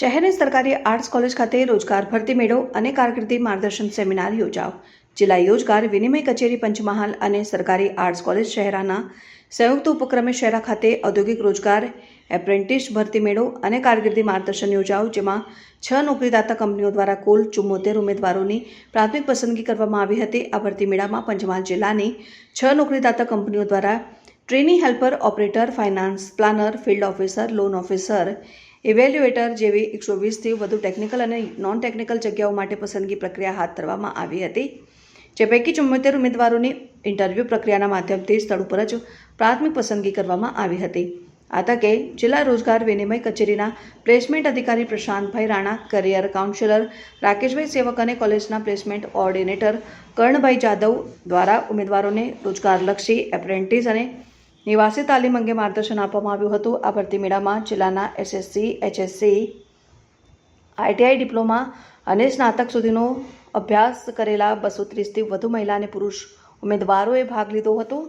શહેરની સરકારી arts college ખાતે રોજગાર ભરતી મેળો અને કારકિર્દી માર્ગદર્શન સેમિનાર યોજાઓ જિલ્લા યોજગાર વિનિમય કચેરી પંચમહાલ અને સરકારી આર્ટ્સ કોલેજ શહેરાના સંયુક્ત ઉપક્રમે શહેરા ખાતે ઔદ્યોગિક રોજગાર, એપ્રેન્ટિસ ભરતી મેળો અને કારકિર્દી માર્ગદર્શન યોજાઓ જેમાં છ નોકરીદાતા કંપનીઓ દ્વારા કુલ ચુમ્મોતેર ઉમેદવારોની પ્રાથમિક પસંદગી કરવામાં આવી હતી. આ ભરતી મેળામાં પંચમહાલ જિલ્લાની છ નોકરીદાતા કંપનીઓ દ્વારા trainee helper, operator, finance planner, field officer, loan officer evaluator જેવી એકસો વીસથી વધુ ટેકનિકલ અને નોન ટેકનિકલ જગ્યાઓ માટે પસંદગી પ્રક્રિયા હાથ ધરવામાં આવી હતી. જે પૈકી ચુમ્મોતેર ઉમેદવારોની ઇન્ટરવ્યૂ પ્રક્રિયાના માધ્યમથી સ્થળ ઉપર જ પ્રાથમિક પસંદગી કરવામાં આવી હતી. આ તકે જિલ્લા રોજગાર વિનિમય કચેરીના પ્લેસમેન્ટ અધિકારી પ્રશાંતભાઈ રાણા, કરિયર કાઉન્સિલર રાકેશભાઈ સેવક અને કોલેજના પ્લેસમેન્ટ ઓર્ડિનેટર કર્ણભાઈ જાદવ દ્વારા ઉમેદવારોને રોજગારલક્ષી એપ્રેન્ટિસ અને નિવાસી તાલીમ અંગે માર્ગદર્શન આપવામાં આવ્યું હતું. આ ભરતી મેળામાં જિલ્લાના એસએસસી એચએસસી આઈટીઆઈ ડિપ્લોમા અને સ્નાતક સુધીનો અભ્યાસ કરેલા બસો ત્રીસથી વધુ મહિલા અને પુરુષ ઉમેદવારોએ ભાગ લીધો હતો.